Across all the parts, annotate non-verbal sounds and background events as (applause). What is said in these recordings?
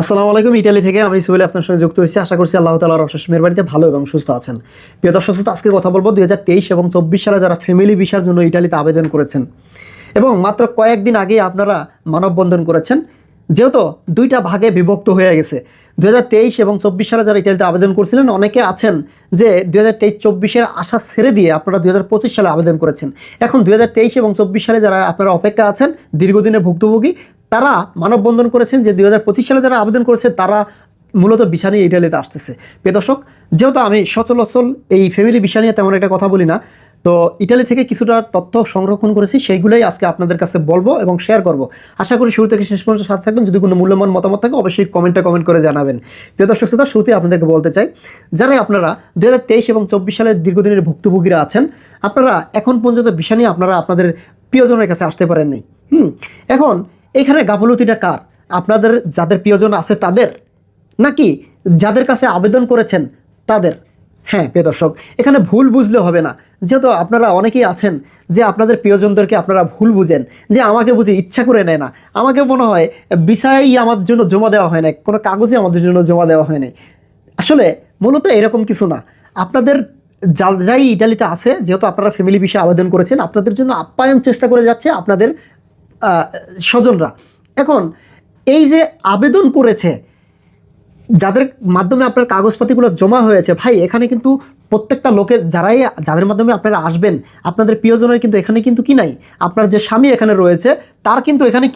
আসসালামু আলাইকুম ইটালি থেকে আমি সুহেল আপনার সঙ্গে যুক্ত হয়েছি। আশা করছি আল্লাহ তালার অশেষ মেহরবানিতে ভালো এবং সুস্থ আছেন। প্রিয় দর্শক শ্রোতা, আজকে কথা বলব দুই হাজার তেইশ এবং চব্বিশ সালে যারা ফ্যামিলি ভিসার জন্য ইটালিতে আবেদন করেছেন এবং মাত্র কয়েকদিন আগে আপনারা মানববন্ধন করেছেন যেহেতু দুইটা ভাগে বিভক্ত হয়ে গেছে। দুই হাজার তেইশ এবং চব্বিশ সালে যারা ইটালিতে আবেদন করছিলেন অনেকে আছেন যে দু হাজার তেইশ চব্বিশের আশা ছেড়ে দিয়ে আপনারা দুই হাজার পঁচিশ সালে আবেদন করেছেন। এখন দুই হাজার তেইশ এবং চব্বিশ সালে যারা আপনারা অপেক্ষা আছেন দীর্ঘদিনের ভুক্তভোগী তারা মানববন্ধন করেছেন যে দু হাজার পঁচিশ সালে যারা আবেদন করেছে, তারা মূলত বিষা নিয়ে ইটালিতে আসতেছে। দর্শক, যেহেতু আমি সচলাচল এই ফ্যামিলি বিষা নিয়ে তেমন একটা কথা বলি না, তো ইটালি থেকে কিছুটা তথ্য সংরক্ষণ করেছি, সেইগুলোই আজকে আপনাদের কাছে বলব এবং শেয়ার করব। আশা করি শুরু থেকে শেষ পর্যন্ত সাথে থাকবেন। যদি কোনো মূল্যবান মতামত থাকে, অবশ্যই কমেন্টে কমেন্ট করে জানাবেন। প্রিয় দর্শক শ্রোতা শুরুতে আপনাদেরকে বলতে চাই, যারা আপনারা দু হাজার তেইশ এবং চব্বিশ সালের দীর্ঘদিনের ভুক্তভোগীরা আছেন, আপনারা এখন পর্যন্ত বিষা নিয়ে আপনারা আপনাদের প্রিয়জনের কাছে আসতে পারেননি। হুম, এখন এখানে গাফলতিটা কার? আপনাদের যাদের প্রিয়জন আছে তাদের? নাকি যাদের কাছে আবেদন করেছেন তাদের? হ্যাঁ প্রিয় দর্শক, এখানে ভুল বুঝলে হবে না। যেহেতু আপনারা অনেকেই আছেন যে আপনাদের প্রিয়জনদেরকে আপনারা ভুল বুঝেন, যে আমাকে বুঝে ইচ্ছা করে নেয় না। আমাকে মনে হয় বিষয়ই আমার জন্য জমা দেওয়া হয় না কোনো কাগজে আমাদের জন্য জমা দেওয়া হয় নাই। আসলে মূলত এরকম কিছু না। আপনাদের যারাই ইটালিতে আছে, যেহেতু আপনারা ফ্যামিলি বিষয়ে আবেদন করেছেন, আপনাদের জন্য আপ্যায়ন চেষ্টা করে যাচ্ছে, আপনাদের স্বজনরা। এখন এই যে আবেদন করেছে, যাদের মাধ্যমে আপনার কাগজপাতিগুলো জমা হয়েছে, ভাই, এখানে কিন্তু প্রত্যেকটা লোকের যারাই, যাদের মাধ্যমে আপনারা আসবেন, আপনাদের প্রিয়জনের কিন্তু এখানে কিন্তু কি নাই? আপনার যে স্বামী এখানে রয়েছে, তার কিন্তু এখানে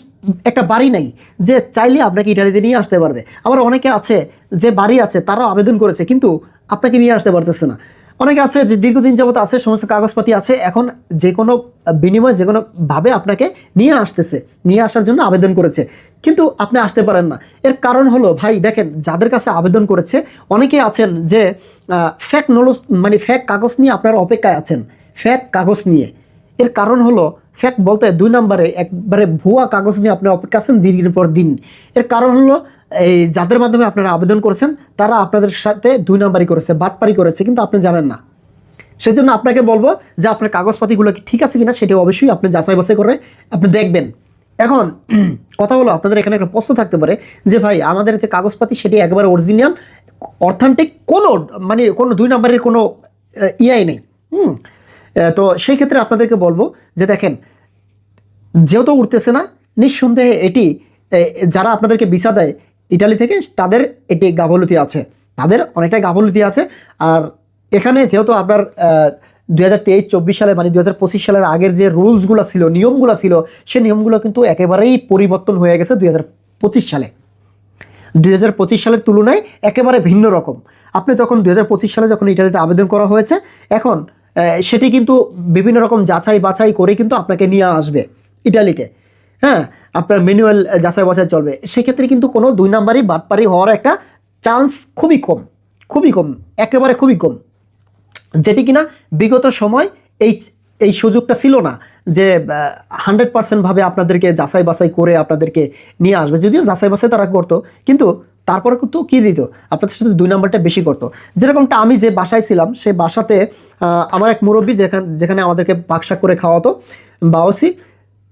একটা বাড়ি নাই, যে চাইলে আপনাকে ইটালিতে নিয়ে আসতে পারবে। আবার অনেকে আছে, যে বাড়ি আছে, তারাও আবেদন করেছে, কিন্তু আপনাকে নিয়ে আসতে পারতেছে না। অনেকে আছে যে দীর্ঘদিন যাবত আছে, সমস্ত কাগজপাতি আছে, এখন যে কোনো বিনিময় যে কোনো ভাবে আপনাকে নিয়ে আসতেছে, নিয়ে আসার জন্য আবেদন করেছে। কিন্তু আপনি আসতে পারেন না। এর কারণ হলো, ভাই, দেখেন, যাদের কাছে আবেদন করেছে, অনেকে আছেন যে ফ্যাক নলস মানে ফ্যাক কাগজ নিয়ে আপনার অপেক্ষায় আছেন। ফ্যাক কাগজ নিয়ে। এর কারণ হলো ফ্যাক বলতে দুই নম্বরে, একবারে ভুয়া কাগজ নিয়ে আপনি অপেক্ষা আছেন দিনের পর দিন। এর কারণ হলো এই যাদের মাধ্যমে আপনারা আবেদন করেছেন, তারা আপনাদের সাথে দুই নাম্বারই করেছে, বাটপারি করেছে, কিন্তু আপনি জানেন না। সেজন্য আপনাকে বলব যে আপনার কাগজপাতিগুলো কি ঠিক আছে কিনা সেটা অবশ্যই আপনি যাচাই বাছাই করে আপনি দেখবেন। এখন (clears throat) কথা হলো, আপনাদের এখানে একটা প্রশ্ন থাকতে পারে যে, ভাই, আমাদের যে কাগজপাতি সেটি একবারে অরিজিনাল অর্থান্টিক কোনো মানে কোনো দুই নাম্বারের কোনো ইআই নেই। হুম তো সেই ক্ষেত্রে আপনাদেরকে বলব যে, দেখেন, যেহেতু উঠতেছে না, নিঃসন্দেহে এটি যারা আপনাদেরকে ভিসা দেয় ইটালি থেকে তাদের এটি গাফলতি আছে। তাদের অনেকটাই গাফলতি আছে। আর এখানে যেহেতু আপনার দু হাজার তেইশ, চব্বিশ সালে মানে দু হাজার পঁচিশ সালের আগের যে রুলসগুলো ছিল, নিয়মগুলো ছিল, সে নিয়মগুলো কিন্তু একেবারেই পরিবর্তন হয়ে গেছে দুই হাজার পঁচিশ সালে। দুই হাজার পঁচিশ সালের তুলনায় একেবারে ভিন্ন রকম। আপনি যখন দুই হাজার পঁচিশ সালে যখন ইটালিতে আবেদন করা হয়েছে, এখন সেটি কিন্তু বিভিন্ন রকম যাচাই বাছাই করে কিন্তু আপনাকে নিয়ে আসবে ইটালিতে। হ্যাঁ? আপনার ম্যানুয়াল যাচাই বাছাই চলবে। সেক্ষেত্রে কিন্তু কোনো দুই নাম্বারই বাটপারি হওয়ার একটা চান্স খুবই কম খুবই কম, একেবারে খুবই কম। যেটি কিনা বিগত সময় এই এই সুযোগটা ছিল না যে হান্ড্রেড পার্সেন্টভাবে আপনাদেরকে যাচাই বাছাই করে আপনাদেরকে নিয়ে আসবে। যদিও যাচাই বাছাই তারা করতো, কিন্তু তারপরে কিন্তু কী দিত? আপনাদের সাথে দুই নাম্বারটা বেশি করতো। যেরকমটা আমি যে বাসায় ছিলাম, সেই বাসাতে আমার এক মুরব্বী যেখানে যেখানে আমাদেরকে বাকশাক করে খাওয়াতো, বাওসি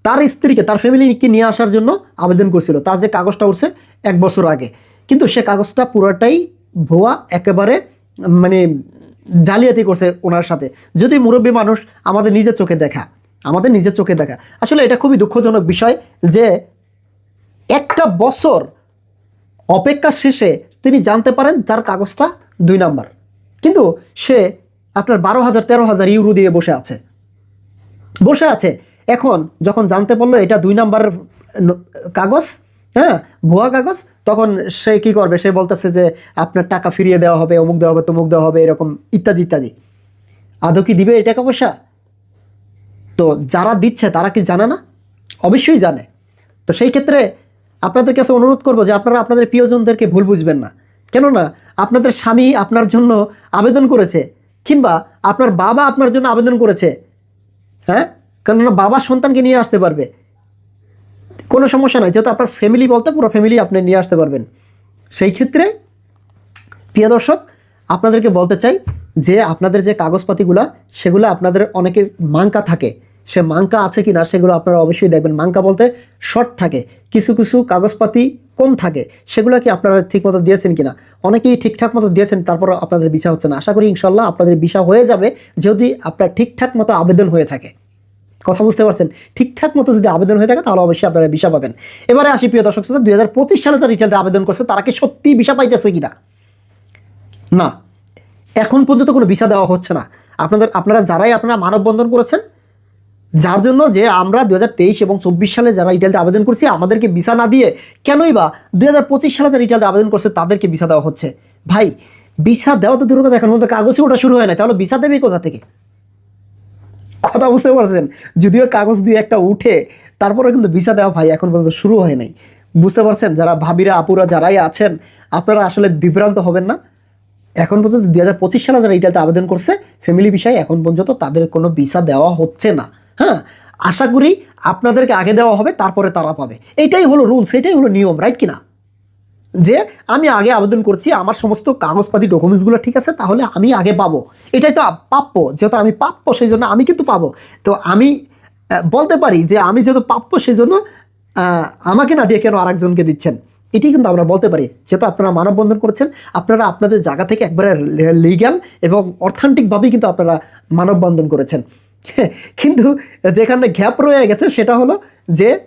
তার স্ত্রীকে, তার ফ্যামিলিকে নিয়ে আসার জন্য আবেদন করছিল। তার যে কাগজটা উঠছে এক বছর আগে। কিন্তু সে কাগজটা পুরোটাই ভুয়া, একেবারে মানে জালিয়াতি করছে ওনার সাথে। যদি মুরব্বী মানুষ আমাদের নিজের চোখে দেখা, আমাদের নিজের চোখে দেখা, আসলে এটা খুবই দুঃখজনক বিষয় যে একটা বছর অপেক্ষা শেষে তিনি জানতে পারেন তার কাগজটা দুই নাম্বার। কিন্তু সে আপনার বারো হাজার, তেরো হাজার ইউরো দিয়ে বসে আছে। বসে আছে। এখন যখন জানতে পারল এটা দুই নাম্বারের কাগজ হ্যাঁ ভুয়া কাগজ, তখন সে কি করবে? সে বলতেছে যে, আপনার টাকা ফিরিয়ে দেওয়া হবে, অমুক দেওয়া হবে, তমুক দেওয়া হবে, এরকম ইত্যাদি ইত্যাদি। আদৌ কি দিবে এই টাকা পয়সা? তো যারা দিচ্ছে, তারা কি জানে না? অবশ্যই জানে। তো সেই ক্ষেত্রে আপনাদের কাছে অনুরোধ করব যে, আপনারা আপনাদের প্রিয়জনদেরকে ভুল বুঝবেন না। কেননা, আপনাদের স্বামী আপনার জন্য আবেদন করেছে, কিংবা আপনার বাবা আপনার জন্য আবেদন করেছে হ্যাঁ? কেননা বাবা সন্তানকে নিয়ে আসতে পারবে। কোনো সমস্যা নাই, যেহেতু আপনার ফ্যামিলি বলতে পুরো ফ্যামিলি আপনি নিয়ে আসতে পারবেন। সেই ক্ষেত্রে প্রিয় দর্শক, আপনাদেরকে বলতে চাই যে আপনাদের যে কাগজপাতিগুলা, সেগুলো আপনাদের অনেকের মাঙ্কা থাকে। সে মাঙ্কা আছে কি না সেগুলো আপনারা অবশ্যই দেখবেন। মাঙ্কা বলতে শর্ট থাকে, কিছু কিছু কাগজপাতি কম থাকে। সেগুলো কি আপনারা ঠিকমতো দিয়েছেন কিনা? অনেকেই ঠিকঠাক মতো দিয়েছেন তারপর আপনাদের ভিসা হচ্ছে না। আশা করি ইনশাল্লাহ আপনাদের ভিসা হয়ে যাবে, যদি আপনার ঠিকঠাক মতো আবেদন হয়ে থাকে। কথা বুঝতে পারছেন? ঠিকঠাক মতো যদি আবেদন হয়ে থাকে, তাহলে অবশ্যই আপনারা ভিসা পাবেন। এবারে আসি প্রিয় দর্শক শ্রোতা, দুই হাজার পঁচিশ সালে তারা রিটেলতে আবেদন করছে, তারা কি সত্যিই ভিসা পাইতেছে কিনা? না। এখন পর্যন্ত কোনো ভিসা দেওয়া হচ্ছে না। আপনাদের, আপনারা যারাই আপনারা মানববন্ধন করেছেন, যার জন্য যে আমরা দু হাজার তেইশ এবং চব্বিশ সালে যারা রিটেলতে আবেদন করছি, আমাদেরকে ভিসা না দিয়ে কেনই বা দুই হাজার পঁচিশ সালে যারা রিটেলতে আবেদন করছে, তাদেরকে ভিসা দেওয়া হচ্ছে? ভাই, ভিসা দেওয়া তো দূর কথা এখন পর্যন্ত কাগজে ওটা শুরু হয় না তাহলে ভিসা দেবে কোথা থেকে? কথা বুঝতে পারছেন? যদিও কাগজ দিয়ে একটা উঠে তারপরে কিন্তু ভিসা দেওয়া ভাই এখন পর্যন্ত শুরু হয় নাই। বুঝতে পারছেন? যারা ভাবিরা, আপুরা যারাই আছেন, আপনারা আসলে বিভ্রান্ত হবেন না। এখন পর্যন্ত দুই হাজার পঁচিশ সালে যারা ইটালিতে আবেদন করছে ফ্যামিলি বিষয়ে এখন পর্যন্ত তাদের কোনো ভিসা দেওয়া হচ্ছে না। হ্যাঁ? আশা করি আপনাদেরকে আগে দেওয়া হবে, তারপরে তারা পাবে। এটাই হলো রুলস এটাই হলো নিয়ম রাইট কিনা? যে আমি আগে আবেদন করছি, আমার সমস্ত কাগজপাতি, ডকুমেন্টসগুলো ঠিক আছে, তাহলে আমি আগে পাবো। এটাই তো প্রাপ্য যেহেতু আমি প্রাপ্য সেই জন্য আমি কিন্তু পাবো। তো আমি বলতে পারি যে আমি যেহেতু প্রাপ্য সেই জন্য আমাকে না দিয়ে কেন আরেকজনকে দিচ্ছেন? এটি কিন্তু আমরা বলতে পারি। যেহেতু আপনারা মানববন্ধন করেছেন, আপনারা আপনাদের জায়গা থেকে একবারে লিগ্যাল এবং অর্থান্তিকভাবেই কিন্তু আপনারা মানববন্ধন করেছেন। (laughs) কিন্তু যেখানে গ্যাপ রয়ে গেছে, সেটা হলো যে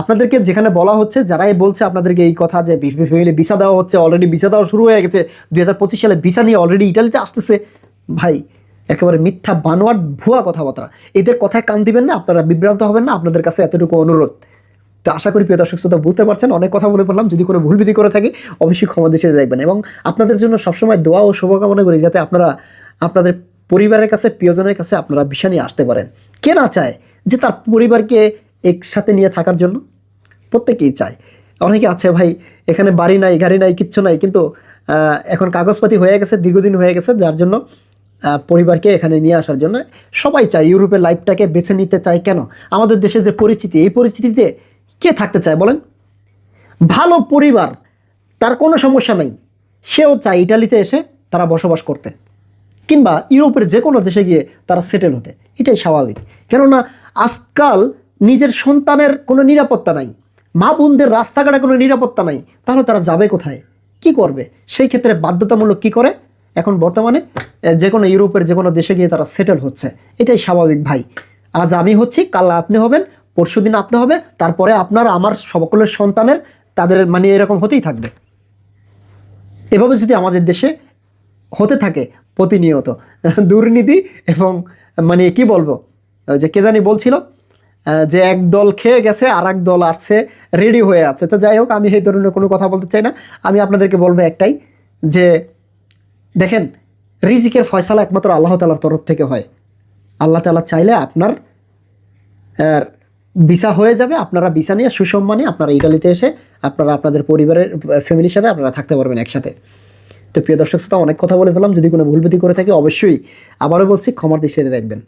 আপনাদেরকে যেখানে বলা হচ্ছে, যারাই বলছে আপনাদেরকে এই কথা যে ফ্যামিলি ভিসা দেওয়া হচ্ছে অলরেডি ভিসা দেওয়া শুরু হয়ে গেছে, দুই হাজার পঁচিশ সালে ভিসা নিয়ে অলরেডি ইটালিতে আসতেছে। ভাই, একেবারে মিথ্যা, বানোয়াট, ভুয়া কথাবার্তা। এদের কথায় কান দিবেন না, আপনারা বিভ্রান্ত হবেন না, আপনাদের কাছে এতটুকু অনুরোধ। তো আশা করি প্রিয় দর্শক শ্রোতা বুঝতে পারছেন, অনেক কথা বলে পড়লাম যদি কোনো ভুলবিধি করে থাকি, অবশ্যই ক্ষমা দেশে দেখবেন। এবং আপনাদের জন্য সবসময় দোয়া ও শুভকামনা করি, যাতে আপনারা আপনাদের পরিবারের কাছে, প্রিয়জনের কাছে আপনারা বিষয় নিয়ে আসতে পারেন। কে না চায় যে তার পরিবারকে একসাথে নিয়ে থাকার জন্য? প্রত্যেকেই চায়। অনেকে আছে, ভাই, এখানে বাড়ি নাই, গাড়ি নাই, কিচ্ছু নাই। কিন্তু এখন কাগজপাতি হয়ে গেছে, দীর্ঘদিন হয়ে গেছে, যার জন্য পরিবারকে এখানে নিয়ে আসার জন্য সবাই চায় ইউরোপের লাইফটাকে বেছে নিতে চায় কেন? আমাদের দেশের যে পরিচিতি এই পরিস্থিতিতে কে থাকতে চায় বলেন? ভালো পরিবার, তার কোনো সমস্যা নেই। সেও চায় ইটালিতে এসে তারা বসবাস করতে, কিংবা ইউরোপের যে কোনো দেশে গিয়ে তারা সেটেল হতে। এটাই স্বাভাবিক। কেননা, আজকাল নিজের সন্তানের কোনো নিরাপত্তা নাই, মা বোনদের রাস্তাঘাটে কোনো নিরাপত্তা নাই, তাহলে তারা যাবে কোথায়? কি করবে? সেই ক্ষেত্রে বাধ্যতামূলক কি করে? এখন বর্তমানে যে কোনো ইউরোপের যে কোনো দেশে গিয়ে তারা সেটেল হচ্ছে। এটাই স্বাভাবিক ভাই। আজ আমি হচ্ছি, কাল আপনি হবেন, পরশু দিন আপনি হবে, তারপরে আপনার, আমার সকলের সন্তানের, তাদের মানে এরকম হতেই থাকবে। এভাবে যদি আমাদের দেশে হতে থাকে প্রতিনিয়ত, দুর্নীতি এবং মানে কি বলব যে কে জানি বলছিল যে এক দল খেয়ে গেছে আর এক দল আসছে রেডি হয়ে আছে। তো যাই হোক, আমি এই ধরনের কোনো কথা বলতে চাই না। আমি আপনাদেরকে বলব একটাই, যে দেখেন, রিজিকের ফয়সালা একমাত্র আল্লাহ তালার তরফ থেকে হয়। আল্লাহ তালা চাইলে আপনার ভিসা হয়ে যাবে, আপনারা ভিসা নিয়ে সুসম্মানে আপনারা ইটালিতে এসে আপনারা আপনাদের পরিবারের ফ্যামিলির সাথে আপনারা থাকতে পারবেন একসাথে। তো প্রিয় দর্শক শ্রোতা, অনেক কথা বলে ফেলাম যদি কোনো ভুলভুতি করে থাকে, অবশ্যই আবারও বলছি, ক্ষমার দৃষ্টিতে দেখবেন।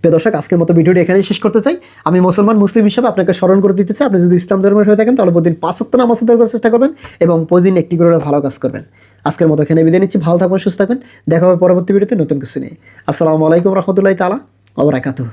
প্রিয় দর্শক, আজকের মতো ভিডিওটি এখানেই শেষ করতে চাই। আমি মুসলমান, মুসলিম হিসাবে আপনাকে স্মরণ করে দিতে চাই। আপনি যদি ইসলাম ধর্মের হয়ে থাকেন, তাহলে প্রতিদিন পাঁচ সপ্তাহ নামাজ আদায় করার চেষ্টা করবেন এবং প্রতিদিন একটি করে ভালো কাজ করবেন। আজকের মতো এখানে বিদায় নিচ্ছি। ভালো থাকবেন সুস্থ থাকবেন দেখা হবে পরবর্তী ভিডিওতে নতুন কিছু নিয়ে। আসসালামু আলাইকুম রহমতুল্লাহ তালা ওবরাকাতুহ